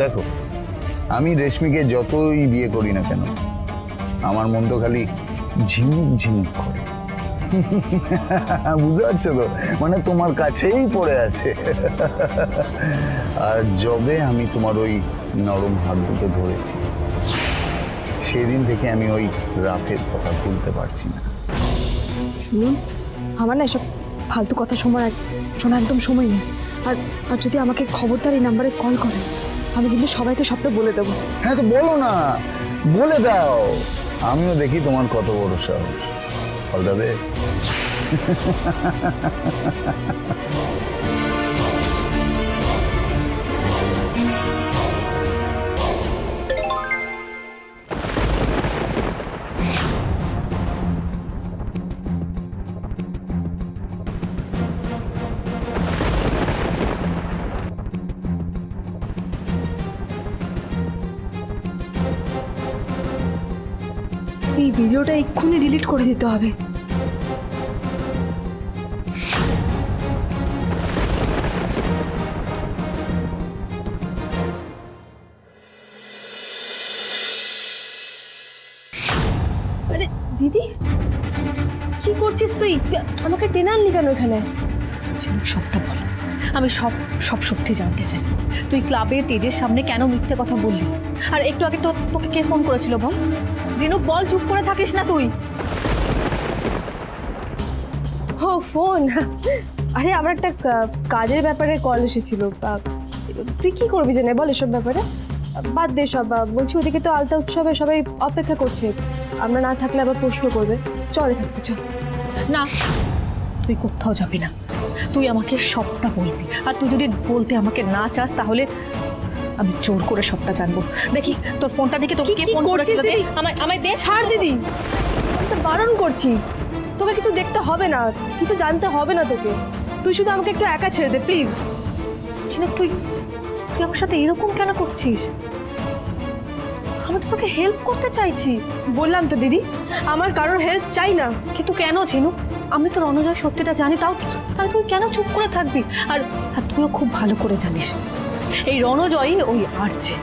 দেখো, আমি রেশমিকে যতই বিয়ে করি না কেন, আমার মন তো খালি ঝিনুক ঝিনুক করে। বুঝতে পারছ তো? মানে তোমার কাছেই পড়ে আছে। আর যবে আমি তোমার ওই নরম হাত দুটো ধরেছি, সেদিন থেকে আমি ওই রাফের কথা ভুলতে পারছি না। শুনুন, আমার না এসব ফালতু কথা শোনার শোনা একদম সময় নেই। আর আর যদি আমাকে খবরদার এই নাম্বারে কল করে আমি কিন্তু সবাইকে সবটা বলে দেবো। হ্যাঁ তো বলো না। বলে দাও। আমিও দেখি তোমার কত বড় সাহস। অল দ্য বেস্ট এই ভিডিওটা এক্ষুনি ডিলিট করে দিতে হবে। দিদি, কি করছিস তুই? আমাকে টেনে আনলি কেন এখানে? সবটা বল। আমি সব সব সত্যি জানতে চাই। তুই ক্লাবে তেজের সামনে কেন মিথ্যে কথা বললি? আর একটু আগে তোর তোকে কে ফোন করেছিল বল? ঝিনুক বল চুপ করে থাকিস না তুই। ও ফোন? আরে আমার একটা কাজের ব্যাপারে কল এসেছিল। তুই কি করবি জানে বল এসব ব্যাপারে? বাদ দে সব বলছি ওদিকে তো আলতা উৎসবে সবাই অপেক্ষা করছে। আমরা না থাকলে আবার প্রশ্ন করবে। চল এখান থেকে চল। না তুই কোথাও যাবি না। তুই আমাকে সবটা বলবি। আর তুই যদি বলতে আমাকে না চাস তাহলে আমি জোর করে সবটা জানব। দেখি তোর ফোনটা দেখে তোকে কে ফোন করেছিল দে আমায় আমায় দে ছাড় দিদি। আমি তো বারণ করছি। তোকে কিছু দেখতে হবে না। কিছু জানতে হবে না তোকে। তুই শুধু আমাকে একটু একা ছেড়ে দে প্লিজ। ঝিনুক তুই তুই আমার সাথে এরকম কেন করছিস? আমি তো তোকে হেল্প করতে চাইছি। বললাম তো দিদি, আমার কারোর হেল্প চাই না। কিন্তু কেন ঝিনুক আমি তো রণজয় সত্যিটা জানি, তাও তাই তুই কেন চুপ করে থাকবি? আর আর তুইও খুব ভালো করে জানিস, এই রণজয়ই ওই আর্চে।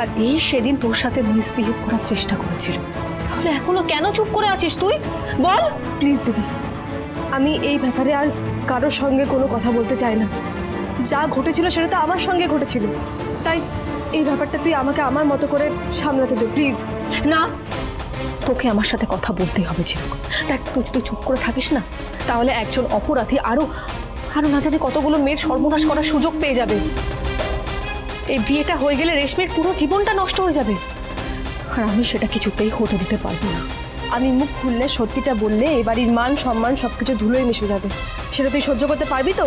আর এই সেদিন তোর সাথে মিসবিহেভ করার চেষ্টা করেছিল। তাহলে এখনও কেন চুপ করে আছিস তুই? বল। প্লিজ দিদি, আমি এই ব্যাপারে আর কারোর সঙ্গে কোনো কথা বলতে চাই না। যা ঘটেছিল সেটা তো আমার সঙ্গে ঘটেছিল। তাই এই ব্যাপারটা তুই আমাকে আমার মতো করে সামলাতে দে, প্লিজ। না, তোকে আমার সাথে কথা বলতেই হবে, ঝিনুক। দেখ, তুই যদি চুপ করে থাকিস না, তাহলে একজন অপরাধী আরও আরও না জানি কতগুলো মেয়ের সর্বনাশ করার সুযোগ পেয়ে যাবে। এই বিয়েটা হয়ে গেলে রেশমির পুরো জীবনটা নষ্ট হয়ে যাবে। আর আমি সেটা কিছুতেই হতে দিতে পারব না। আমি মুখ খুললে, সত্যিটা বললে, এ বাড়ির মান, সম্মান সব কিছু ধুলোয় মিশে যাবে। সেটা তুই সহ্য করতে পারবি তো?